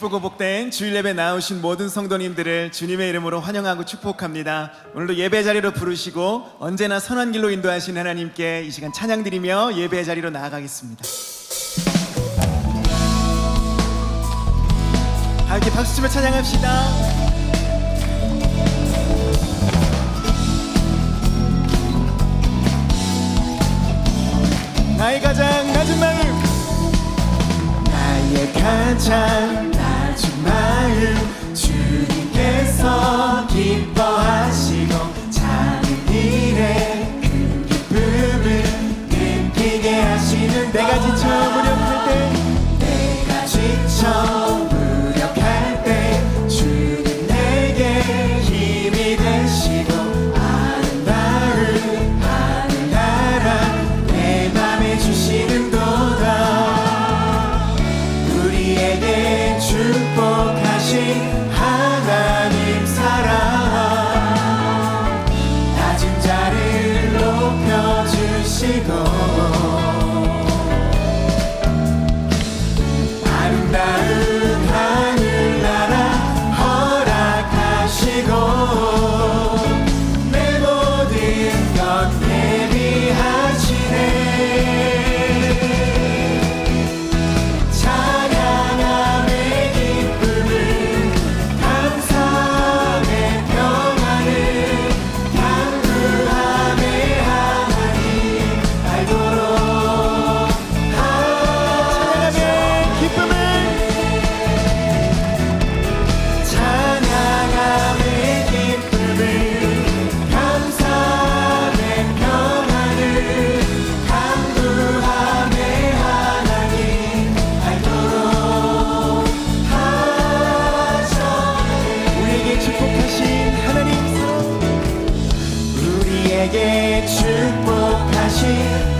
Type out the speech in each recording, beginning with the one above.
기쁘고 복된 주일 예배 나오신 모든 성도님들을 주님의 이름으로 환영하고 축복합니다. 오늘도 예배 자리로 부르시고 언제나 선한 길로 인도하신 하나님께 이 시간 찬양드리며 예배 자리로 나아가겠습니다. 다 함께 박수 치며 찬양합시다. 나의 가장 낮은 마음 나의 가장 우리에게 축복하신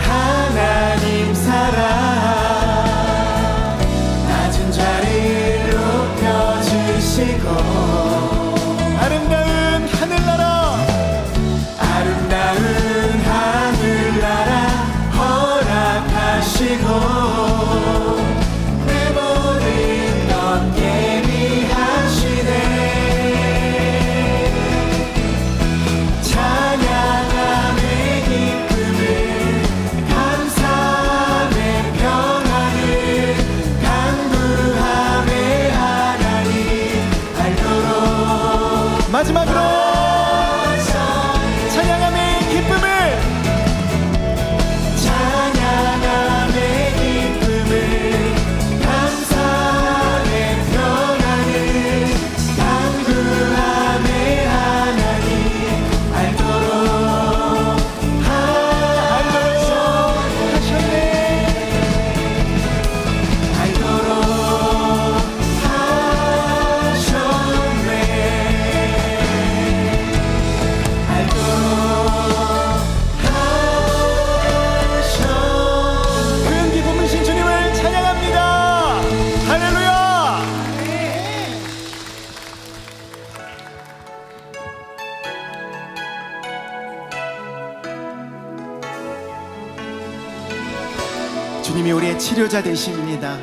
주님이 우리의 치료자 되십니다.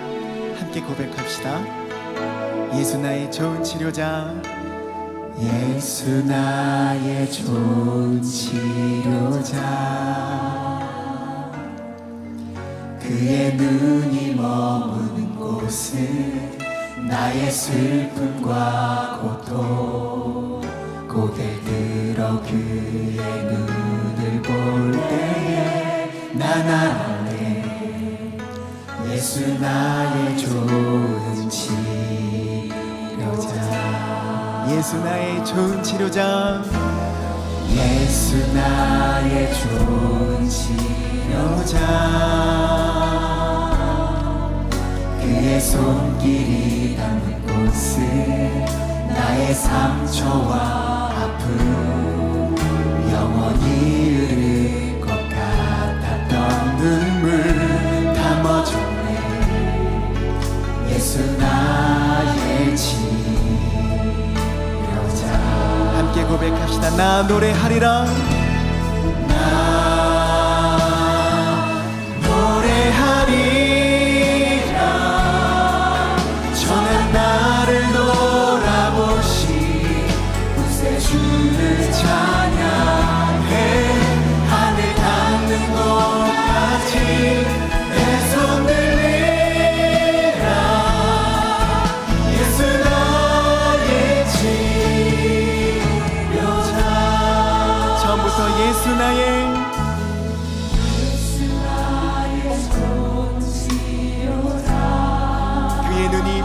함께 고백합시다. 예수 나의 좋은 치료자. 예수 나의 좋은 치료자. 그의 눈이 머무는 곳은 나의 슬픔과 고통 고개 들어 그의 눈을 볼 때에 난 알네 예수 나의 좋은 치료자. 예수 나의 좋은 치료자. 예수 나의 좋은 치료자. 그의 손길이 닿는 곳은 나의 상처와 아픔 고백합시다. 나 노래하리라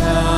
time.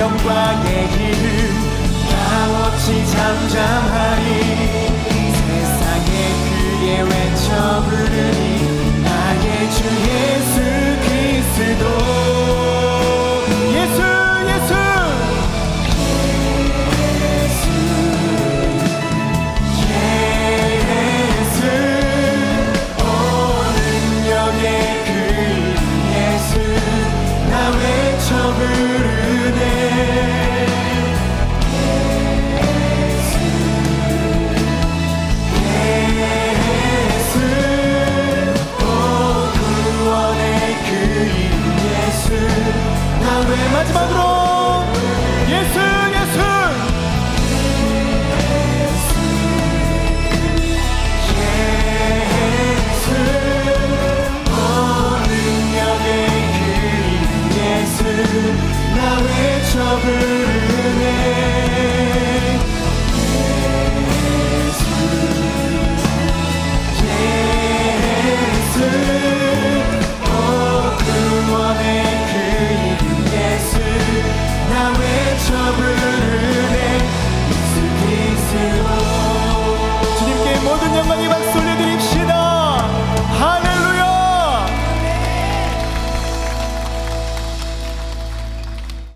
ยังไกล